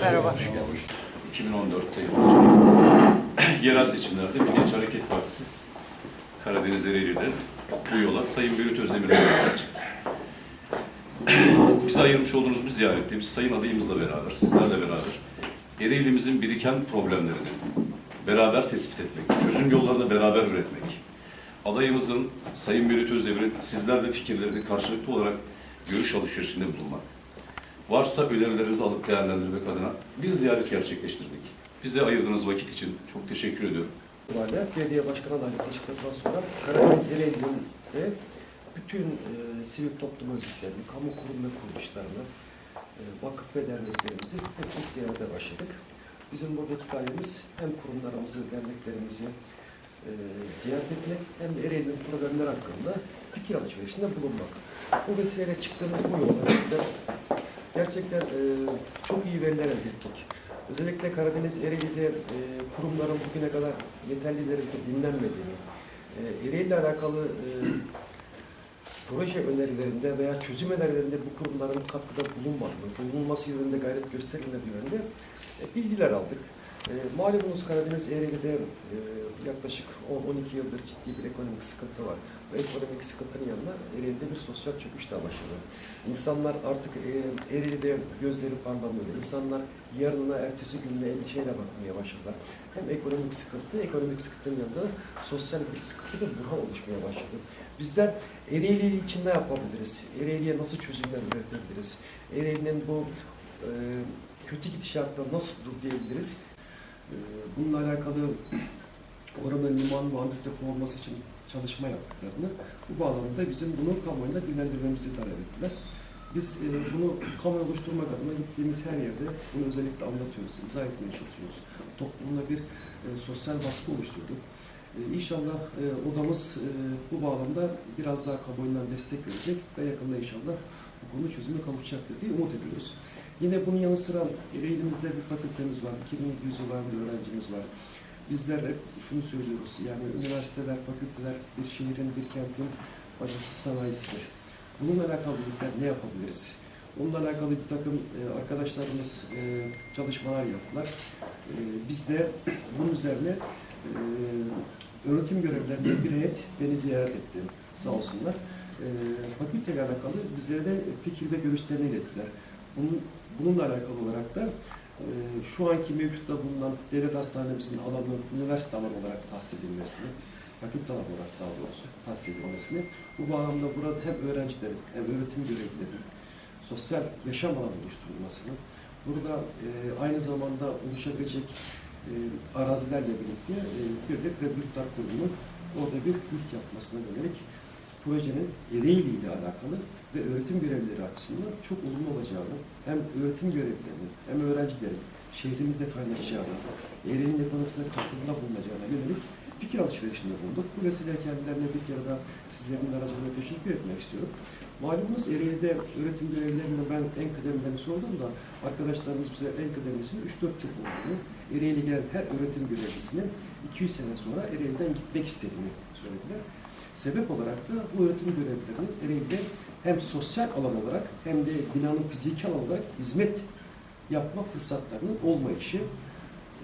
Merhaba. 2014'te yerel seçimlerde Milliyetçi Hareket Partisi Karadeniz Ereğli'de bu yola Sayın Bülent Özdemir'le beraber çıktı. Bize ayırmış olduğunuz bu ziyarette biz Sayın adayımızla beraber, sizlerle beraber Ereğli'mizin biriken problemlerini beraber tespit etmek, çözüm yollarını beraber üretmek, adayımızın Sayın Bülent Özdemir'in sizlerle fikirlerini karşılıklı olarak görüş alışverişinde bulunmak, varsa önerilerinizi alıp değerlendirmek adına bir ziyaret gerçekleştirdik. Bize ayırdığınız vakit için çok teşekkür ediyorum. belediye başkanı adaylığı açıkladıktan sonra Karadeniz Ereğli'nde bütün e, sivil toplum örgütlerini, kamu kurum ve kuruluşlarını, e, vakıf ve derneklerimizi hep ilk ziyarete başladık. Bizim buradaki gayemiz hem kurumlarımızı, derneklerimizi e, ziyaret etmek hem de Ereğli'nin problemler hakkında fikir alışverişinde bulunmak. Bu vesileyle çıktığımız bu yolda gerçekten e, çok iyi veriler elde ettik. Özellikle Karadeniz Ereğli'de e, kurumların bugüne kadar yeterli derecede dinlenmediğini, e, Ereğli ile alakalı e, proje önerilerinde veya çözüm önerilerinde bu kurumların katkıda bulunmadığını, bulunması yönünde gayret gösterilmediği yönünde e, bilgiler aldık. E, malumunuz Karadeniz Ereğli'de e, yaklaşık 10-12 yıldır ciddi bir ekonomik sıkıntı var. Bu ekonomik sıkıntının yanında Ereğli'de bir sosyal çöküş daha başladı. İnsanlar artık e, Ereğli'de gözleri parlamıyor. İnsanlar yarınına, ertesi gününe endişeyle bakmaya başladılar. Hem ekonomik sıkıntı, ekonomik sıkıntının yanında sosyal bir sıkıntı ve burhan oluşmaya başladı. Bizler Ereğli için ne yapabiliriz? Ereğli'ye nasıl çözümler üretebiliriz? Ereğli'nin bu e, kötü gidişattan nasıl dur diyebiliriz? E, bununla alakalı oranın liman ve antik depo olması için çalışma yaptıklarını, bu bağlamda bizim bunu kamuoyunda dinlendirmemizi talep ettiler. Biz e, bunu kamuoyu oluşturmak adına gittiğimiz her yerde bunu özellikle anlatıyoruz, izah etmeye çalışıyoruz. Toplumda bir e, sosyal baskı oluşturduk. E, İnşallah e, odamız e, bu bağlamda biraz daha kamuoyundan destek verecek ve yakında inşallah bu konu çözüme kavuşacaktır diye umut ediyoruz. Yine bunun yanı sıra Ereğli'mizde bir fakültemiz var, 2100 civarında bir öğrencimiz var. Bizler hep şunu söylüyoruz, yani üniversiteler, fakülteler bir şehrin, bir kentin bacası sanayisidir. Bununla alakalı ne yapabiliriz? Onunla alakalı bir takım e, arkadaşlarımız e, çalışmalar yaptılar. E, biz de bunun üzerine öğretim görevlilerinde bir heyet beni ziyaret etti sağ olsunlar. Fakülteyle alakalı bizlere de fikir ve görüşlerini ilettiler. Bunun, bununla alakalı olarak da şu anki mevcutta bulunan devlet hastanemizin alanı üniversite alanı olarak tahsis edilmesini, alanı olarak daha doğrusu tahsis edilmesini, bu bağlamda burada hem öğrencilerin hem öğretim görevlilerinin sosyal yaşam alanı oluşturulmasını, burada e, aynı zamanda oluşabilecek e, arazilerle birlikte e, bir de kredi yurtlar kurumu orada bir yurt yapmasına yönelik projenin Ereğli ile alakalı ve öğretim görevlileri açısından çok olumlu olacağını, hem öğretim görevlilerinin hem öğrencilerin şehrimizde kaynaşacağını, Ereğli'nin ekonomisine katkıda bulunacağına yönelik fikir alışverişinde bulunduk. Bu vesileyle kendilerine bir kere daha sizlerin aracılığıyla teşekkür etmek istiyorum. Malumunuz Ereğli'de öğretim görevlilerine ben en kıdemlerini sordum da arkadaşlarımız bize en kıdemlisinin 3-4 yıl olduğunu, Ereğli gelen her öğretim görevlisinin 200 sene sonra Ereğli'den gitmek istediğini söylediler. Sebep olarak da bu öğretim görevlilerinin Ereğli'de hem sosyal alan olarak hem de binanın fiziki alan olarak hizmet yapma fırsatlarının olmayışı.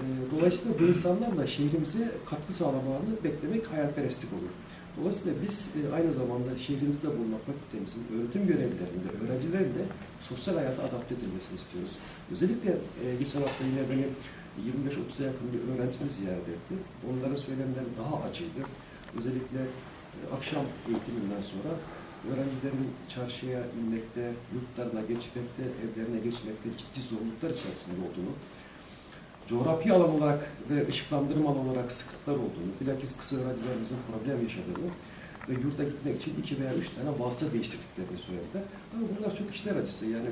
Ee, Dolayısıyla bu insanlarla şehrimize katkı sağlamalarını beklemek hayalperestlik olur. Dolayısıyla biz e, aynı zamanda şehrimizde bulunan fakültemizin öğretim görevlilerinin de öğrencilerin de sosyal hayata adapte edilmesini istiyoruz. Özellikle geçen hafta yine beni 25-30'a yakın bir öğrencimiz ziyaret etti. Onların söylemleri daha acıydı. Özellikle e, akşam eğitiminden sonra öğrencilerin çarşıya inmekte, yurtlarına geçmekte, evlerine geçmekte ciddi zorluklar içerisinde olduğunu, coğrafi alan olarak ve ışıklandırma alan olarak sıkıntılar olduğunu, bilakis kısa öğrencilerimizin problem yaşadığını ve yurda gitmek için iki veya üç tane vasıta değiştirdiklerini söylediler. Ama bunlar çok işler acısı. Yani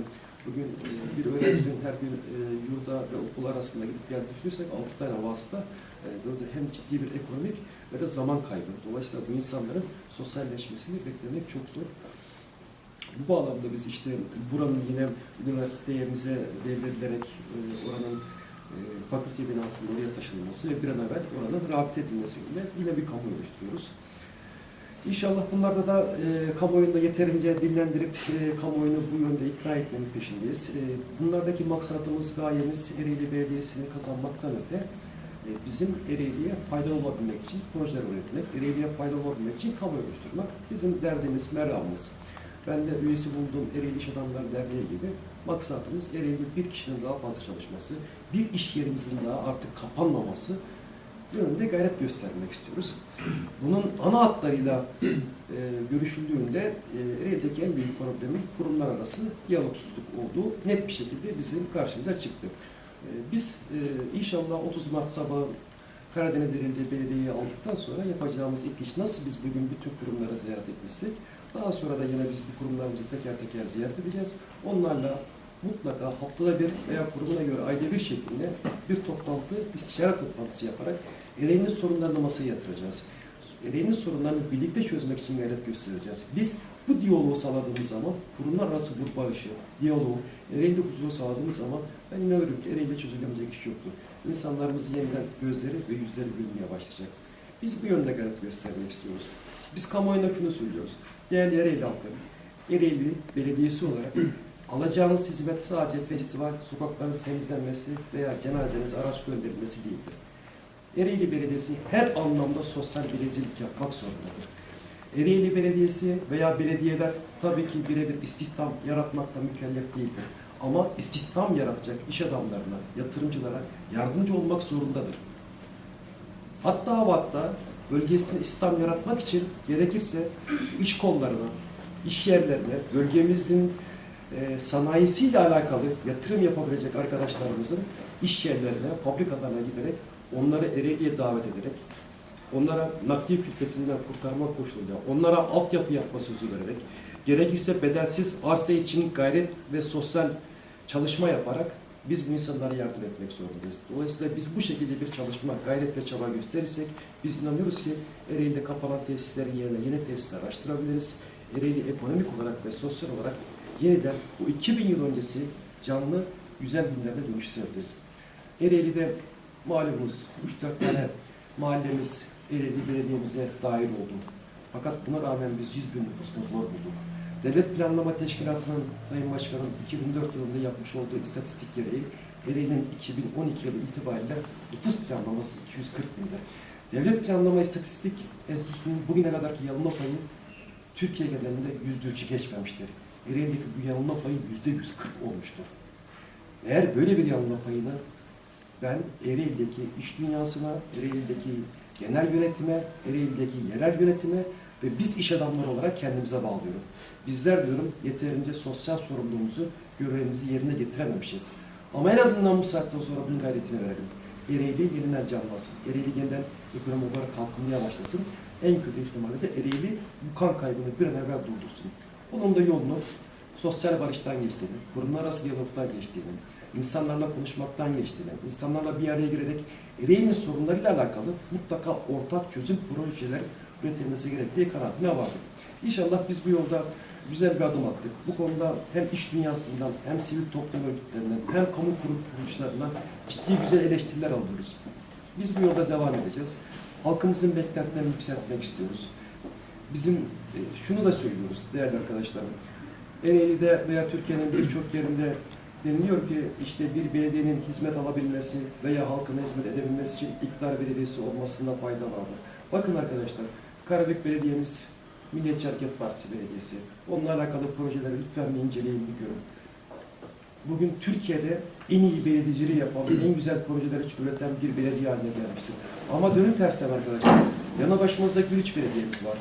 bugün e, bir öğrencinin her gün e, yurda ve okul arasında gidip gelip düşünürsek altı tane vasıta böyle hem ciddi bir ekonomik ve de zaman kaybı. Dolayısıyla bu insanların sosyalleşmesini beklemek çok zor. Bu bağlamda biz işte buranın yine üniversitemize devredilerek e, oranın fakülte binasının oraya taşınması ve bir an evvel oranın rehabilite edilmesi yönünde yine bir kamuoyu oluşturuyoruz. İnşallah bunlarda da e, kamuoyunu da yeterince dinlendirip e, kamuoyunu bu yönde ikna etmenin peşindeyiz. E, bunlardaki maksadımız, gayemiz Ereğli Belediyesi'ni kazanmaktan öte e, bizim Ereğli'ye faydalı olabilmek için projeler üretmek, Ereğli'ye faydalı olabilmek için kamuoyu oluşturmak bizim derdimiz, meramımız. Ben de üyesi bulduğum Ereğli İş Adamları Derneği gibi maksadımız Ereğli'de bir kişinin daha fazla çalışması, bir iş yerimizin daha artık kapanmaması yönünde gayret göstermek istiyoruz. Bunun ana hatlarıyla e, görüşüldüğünde e, Ereğli'deki en büyük problemin kurumlar arası diyalogsuzluk olduğu net bir şekilde bizim karşımıza çıktı. E, biz e, inşallah 30 Mart sabahı Karadeniz Ereğli Belediye'yi aldıktan sonra yapacağımız ilk iş nasıl biz bugün bütün kurumlara ziyaret etmişsek daha sonra da yine biz bu kurumlarımızı teker teker ziyaret edeceğiz. Onlarla mutlaka haftada bir veya kurumuna göre ayda bir şeklinde bir toplantı, istişare toplantısı yaparak Ereğli'nin sorunlarını masaya yatıracağız. Ereğli'nin sorunlarını birlikte çözmek için gayret göstereceğiz. Biz bu diyaloğu sağladığımız zaman, kurumlar arası bu barışı, diyaloğu, Ereğli'de huzuru sağladığımız zaman ben inanıyorum ki Ereğli'de çözülemeyecek iş yoktur. İnsanlarımızın yeniden gözleri ve yüzleri gülmeye başlayacak. Biz bu yönde gayret göstermek istiyoruz. Biz kamuoyuna şunu söylüyoruz. Değerli Ereğli halkı, Ereğli Belediyesi olarak alacağınız hizmet sadece festival, sokakların temizlenmesi veya cenazeniz araç gönderilmesi değildir. Ereğli Belediyesi her anlamda sosyal belediyecilik yapmak zorundadır. Ereğli Belediyesi veya belediyeler tabii ki birebir istihdam yaratmakla mükellef değildir. Ama istihdam yaratacak iş adamlarına, yatırımcılara yardımcı olmak zorundadır. Hatta hatta bölgesinde istihdam yaratmak için gerekirse iş kollarına, iş yerlerine, bölgemizin e, sanayisiyle alakalı yatırım yapabilecek arkadaşlarımızın iş yerlerine, fabrikalarına giderek onları Ereğli'ye davet ederek onlara nakli külfetinden kurtarma koşuluyla, onlara altyapı yapma sözü vererek, gerekirse bedelsiz arsa için gayret ve sosyal çalışma yaparak biz bu insanlara yardım etmek zorundayız. Dolayısıyla biz bu şekilde bir çalışma, gayret ve çaba gösterirsek biz inanıyoruz ki Ereğli'de kapanan tesislerin yerine yeni tesisler açtırabiliriz. Ereğli ekonomik olarak ve sosyal olarak yeniden bu 2000 yıl öncesi canlı, güzel günlerde dönüştürebiliriz. Ereğli'de malumunuz 3-4 tane mahallemiz Ereğli Belediye'mize dahil oldu. Fakat buna rağmen biz 100 bin nüfusunu zor bulduk. Devlet Planlama Teşkilatı'nın Sayın Başkanım 2004 yılında yapmış olduğu istatistik gereği Ereğli'nin 2012 yılı itibariyle nüfus planlaması 240 bindir. Devlet Planlama İstatistik Enstitüsü'nün bugüne kadarki yanılma payı Türkiye genelinde yüzde üçü geçmemiştir. Ereğli'deki bu yanılma payı yüzde 140 olmuştur. Eğer böyle bir yanılma payını ben Ereğli'deki iş dünyasına, Ereğli'deki genel yönetime, Ereğli'deki yerel yönetime ve biz iş adamları olarak kendimize bağlıyorum. Bizler diyorum yeterince sosyal sorumluluğumuzu, görevimizi yerine getirememişiz. Ama en azından bu saatten sonra bunun gayretini verelim. Ereğli yeniden canlansın. Ereğli yeniden ekonomi olarak kalkınmaya başlasın. En kötü ihtimalle de Ereğli bu kan kaybını bir an evvel durdursun. Bunun da yolunu sosyal barıştan geçtiğini, kurumlar arası diyalogdan geçtiğini, insanlarla konuşmaktan geçtiğini, insanlarla bir araya girerek Ereğli'nin sorunlarıyla alakalı mutlaka ortak çözüm projeleri üretilmesi gerektiği kanaatine vardım. İnşallah biz bu yolda güzel bir adım attık. Bu konuda hem iş dünyasından, hem sivil toplum örgütlerinden, hem kamu kuruluşlarından ciddi güzel eleştiriler alıyoruz. Biz bu yolda devam edeceğiz. Halkımızın beklentilerini yükseltmek istiyoruz. Bizim e, şunu da söylüyoruz değerli arkadaşlarım. Ereğli'de veya Türkiye'nin birçok yerinde deniliyor ki işte bir belediyenin hizmet alabilmesi veya halkına hizmet edebilmesi için iktidar belediyesi olmasında fayda vardır. Bakın arkadaşlar, Karabük Belediye'miz Milliyetçi Hareket Partisi Belediyesi. Onunla alakalı projeleri lütfen bir inceleyin, bir görün. Bugün Türkiye'de en iyi belediyeciliği yapan, en güzel projeleri üreten bir belediye haline gelmiştir. Ama dönün tersten arkadaşlar. Yanı başımızda Gülüç Belediye'miz var.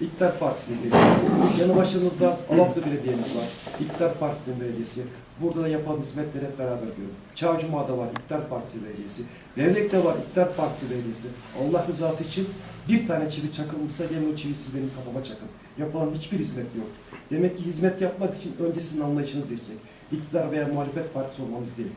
İktidar Partisi'nin belediyesi. Yanı başımızda Alaplı Belediye'miz var. İktidar Partisi'nin belediyesi. Burada da yapan hizmetleri hep beraber görün. Çağcuma'da var İktidar Partisi Belediyesi. Devlek'te var İktidar Partisi Belediyesi. Allah rızası için bir tane çivi çakılmışsa gelin o çivi siz benim kafama çakın. Yapılan hiçbir hizmet yok. Demek ki hizmet yapmak için önce sizin anlayışınız değişecek. İktidar veya muhalefet partisi olmanız değil.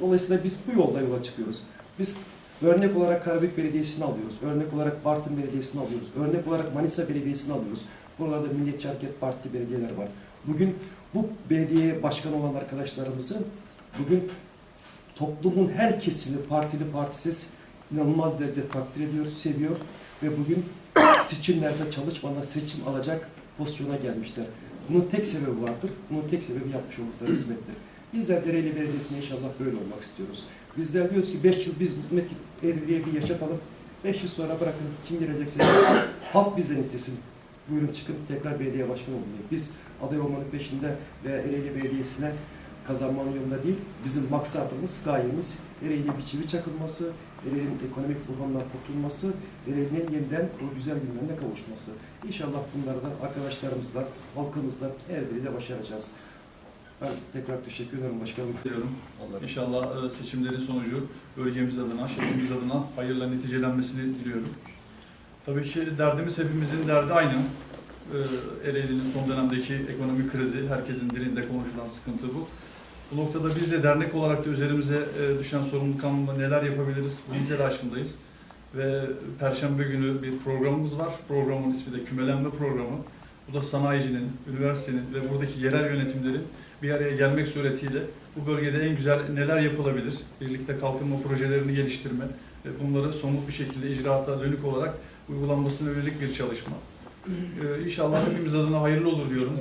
Dolayısıyla biz bu yolda yola çıkıyoruz. Biz örnek olarak Karabük Belediyesi'ni alıyoruz. Örnek olarak Bartın Belediyesi'ni alıyoruz. Örnek olarak Manisa Belediyesi'ni alıyoruz. Buralarda Milliyetçi Hareket Parti belediyeler var. Bugün bu belediye başkanı olan arkadaşlarımızı bugün toplumun her kesimi partili partisiz inanılmaz derecede takdir ediyor, seviyor ve bugün seçimlerde çalışmadan seçim alacak pozisyona gelmişler. Bunun tek sebebi vardır. Bunun tek sebebi yapmış oldukları hizmetler. Bizler Dereli Belediyesi'ne inşallah böyle olmak istiyoruz. Bizler diyoruz ki 5 yıl biz bu hizmet Ereğli'ye bir yaşatalım. 5 yıl sonra bırakın kim gelecekse halk bizden istesin. Buyurun çıkın tekrar belediye başkanı olun diye. Biz aday olmanın peşinde ve Ereğli Belediyesi'ne kazanmanın yolunda değil, bizim maksadımız, gayemiz Ereğli'ye bir çivi çakılması, Ereğli'nin ekonomik buhrandan kurtulması, Ereğli'nin yeniden o güzel günlerine kavuşması. İnşallah bunları da arkadaşlarımızla, halkımızla her biriyle başaracağız. Ben tekrar teşekkür ederim başkanım. diliyorum. Allah İnşallah e, seçimlerin sonucu bölgemiz adına, şehrimiz adına hayırla neticelenmesini diliyorum. Tabii ki derdimiz hepimizin derdi aynı. Ee, Ereğli'nin son dönemdeki ekonomik krizi, herkesin dilinde konuşulan sıkıntı bu. Bu noktada biz de dernek olarak da üzerimize e, düşen sorumluluk anlamında neler yapabiliriz bunun telaşındayız. Ve Perşembe günü bir programımız var. Programın ismi de Kümelenme Programı. Bu da sanayicinin, üniversitenin ve buradaki yerel yönetimlerin bir araya gelmek suretiyle bu bölgede en güzel neler yapılabilir, birlikte kalkınma projelerini geliştirme ve bunları somut bir şekilde icraata dönük olarak uygulanmasına yönelik bir çalışma. Ee, İnşallah hepimiz adına hayırlı olur diyorum.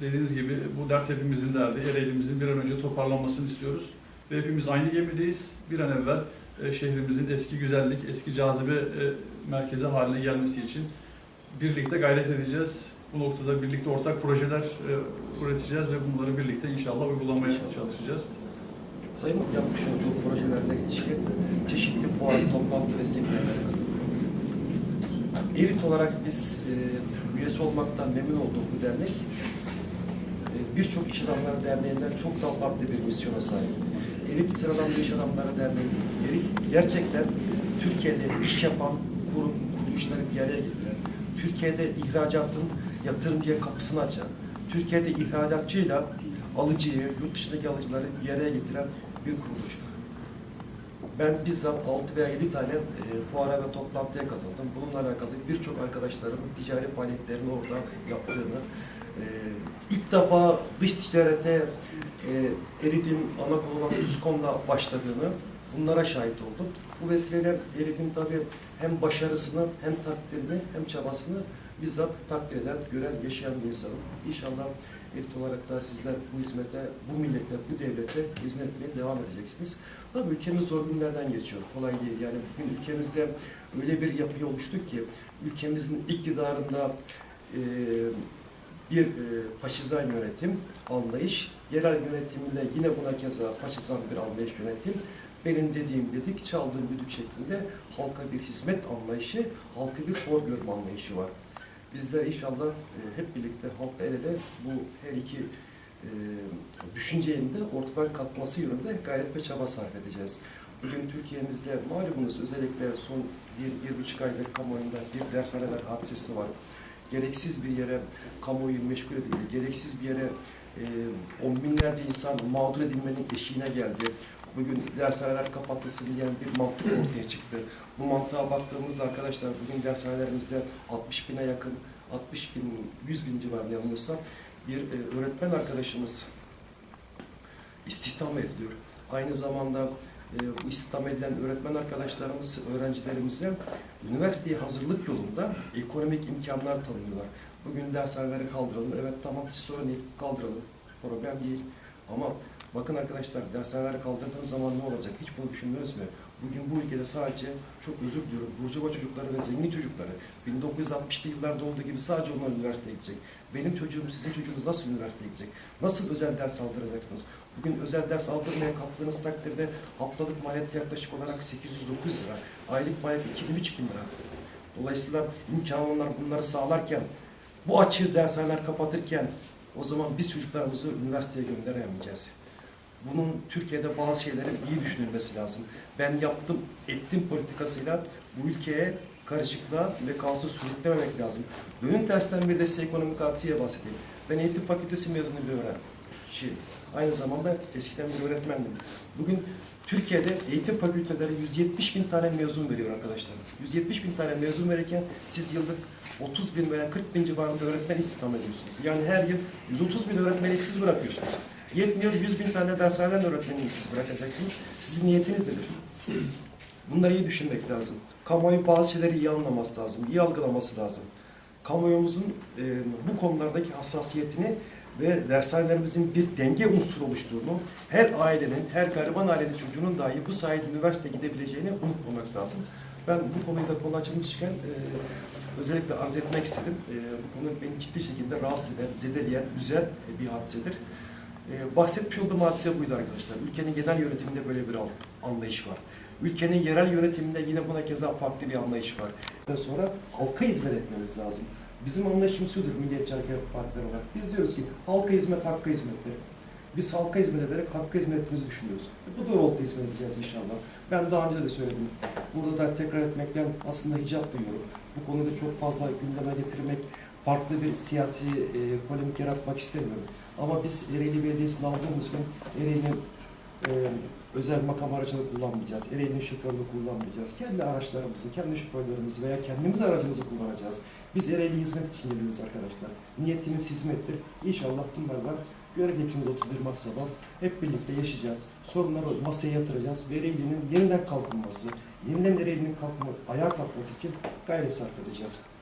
Dediğiniz gibi bu dert hepimizin derdi. Ereğlimizin bir an önce toparlanmasını istiyoruz. Ve hepimiz aynı gemideyiz. Bir an evvel e, şehrimizin eski güzellik, eski cazibe e, merkezi haline gelmesi için birlikte gayret edeceğiz. Bu noktada birlikte ortak projeler e, üreteceğiz ve bunları birlikte inşallah uygulamaya çalışacağız. Sayın Bakan, yapmış olduğu projelerle ilişkin çeşitli fuar, toplantı desteklerine katıldık. Erit olarak biz e, üyesi olmaktan memnun olduğum bu dernek e, birçok iş adamları derneğinden çok daha farklı bir misyona sahip. Erit sıradan bir iş adamları derneği. Erit gerçekten Türkiye'de iş yapan kurum, kuruluşları bir araya getiren, Türkiye'de ihracatın yatırımcıya kapısını açan, Türkiye'de ihracatçıyla alıcıyı, yurt dışındaki alıcıları bir araya getiren bir kuruluş. Ben bizzat 6 veya 7 tane e, fuara ve toplantıya katıldım. Bununla alakalı birçok arkadaşlarımın ticari faaliyetlerini orada yaptığını, e, ilk defa dış ticarete e, Erit'in ana kolu olan Uzkom'la başladığını bunlara şahit oldum. Bu vesileyle Erit'in tabii hem başarısını hem takdirini hem çabasını bizzat takdir eden, gören, yaşayan bir insanım. İnşallah Erit olarak da sizler bu hizmete, bu millete, bu devlete hizmet etmeye devam edeceksiniz. Tabii ülkemiz zor günlerden geçiyor. Kolay değil. Yani bugün ülkemizde öyle bir yapı oluştu ki ülkemizin iktidarında e, bir e, faşizan yönetim, anlayış, yerel yönetiminde yine buna keza faşizan bir anlayış yönetim, benim dediğim dedik, çaldığım düdük şeklinde halka bir hizmet anlayışı, halkı bir hor görme anlayışı var. Biz de inşallah e, hep birlikte halkla el ele bu her iki e, düşüncenin de ortadan kalkması yönünde gayret ve çaba sarf edeceğiz. Bugün Türkiye'mizde malumunuz özellikle son bir, bir buçuk aydır kamuoyunda bir dershaneler hadisesi var. Gereksiz bir yere kamuoyu meşgul edildi. Gereksiz bir yere e, on binlerce insan mağdur edilmenin eşiğine geldi. Bugün dershaneler kapatılsın diyen bir mantık ortaya çıktı. Bu mantığa baktığımızda arkadaşlar bugün dershanelerimizde 60 bine yakın, 60 bin, 100 bin civarında yanılmıyorsam bir e, öğretmen arkadaşımız istihdam ediliyor. Aynı zamanda e, bu istihdam edilen öğretmen arkadaşlarımız, öğrencilerimize üniversiteye hazırlık yolunda ekonomik imkanlar tanıyorlar. Bugün dershaneleri kaldıralım. Evet tamam hiç sorun değil. Kaldıralım. Problem değil. Ama bakın arkadaşlar dershaneleri kaldırdığınız zaman ne olacak? Hiç bunu düşündünüz mü? Bugün bu ülkede sadece çok özür diliyorum. Burjuva çocukları ve zengin çocukları 1960'lı yıllarda olduğu gibi sadece onlar üniversiteye gidecek. Benim çocuğum, sizin çocuğunuz nasıl üniversiteye gidecek? Nasıl özel ders aldıracaksınız? Bugün özel ders aldırmaya kalktığınız takdirde haftalık maliyeti yaklaşık olarak 800-900 lira. Aylık maliyeti 2000-3000 lira. Dolayısıyla imkan onlar bunları sağlarken, bu açığı dershaneler kapatırken o zaman biz çocuklarımızı üniversiteye gönderemeyeceğiz. Bunun Türkiye'de bazı şeylerin iyi düşünülmesi lazım. Ben yaptım, ettim politikasıyla bu ülkeye karışıklığa ve kaosu sürüklememek lazım. Bunun tersten bir de size ekonomik hadiseye bahsedeyim. Ben eğitim fakültesi mezunu bir öğren kişiyim. Aynı zamanda eskiden bir öğretmendim. Bugün Türkiye'de eğitim fakülteleri 170 bin tane mezun veriyor arkadaşlar. 170 bin tane mezun verirken siz yıllık 30 bin veya 40 bin civarında öğretmen istihdam ediyorsunuz. Yani her yıl 130 bin öğretmeni işsiz bırakıyorsunuz. Yetmiyor 100 bin tane dershaneden öğretmeni işsiz bırakacaksınız. Sizin niyetiniz nedir? Bunları iyi düşünmek lazım. Kamuoyu bazı şeyleri iyi anlaması lazım, iyi algılaması lazım. Kamuoyumuzun e, bu konulardaki hassasiyetini ve dershanelerimizin bir denge unsuru oluşturduğunu, her ailenin, her gariban ailenin çocuğunun dahi bu sayede üniversite gidebileceğini unutmamak lazım. Ben bu konuyu da konu açılmışken e, özellikle arz etmek istedim. E, bu konu beni ciddi şekilde rahatsız eden, zedeleyen, üzen bir hadisedir. E, bahsetmiş olduğum hadise buydu arkadaşlar. Ülkenin genel yönetiminde böyle bir anlayış var. Ülkenin yerel yönetiminde yine buna keza farklı bir anlayış var. Daha sonra halka hizmet etmemiz lazım. Bizim anlayışımız şudur Milliyetçi Hareket Partileri olarak. Biz diyoruz ki halka hizmet hakka hizmettir. Biz halka hizmet ederek hakka hizmet ettiğimizi düşünüyoruz. Bu doğrultuda hizmet edeceğiz inşallah. Ben daha önce de söyledim. Burada da tekrar etmekten aslında hicap duyuyorum. Bu konuda çok fazla gündeme getirmek, farklı bir siyasi e, polemik yaratmak istemiyorum. Ama biz Ereğli Belediyesi'ni aldığımız gün Ereğli'nin e, özel makam aracını kullanmayacağız. Ereğli'nin şoförünü kullanmayacağız. Kendi araçlarımızı, kendi şoförlerimizi veya kendimiz aracımızı kullanacağız. Biz Ereğli hizmet için geliyoruz arkadaşlar. Niyetimiz hizmettir. İnşallah bunlarla göreceksiniz 31 Mart sabah. Hep birlikte yaşayacağız. Sorunları masaya yatıracağız. Ereğli'nin yeniden kalkınması, yeniden Ereğli'nin kalkma, ayağa kalkması için gayret sarf edeceğiz.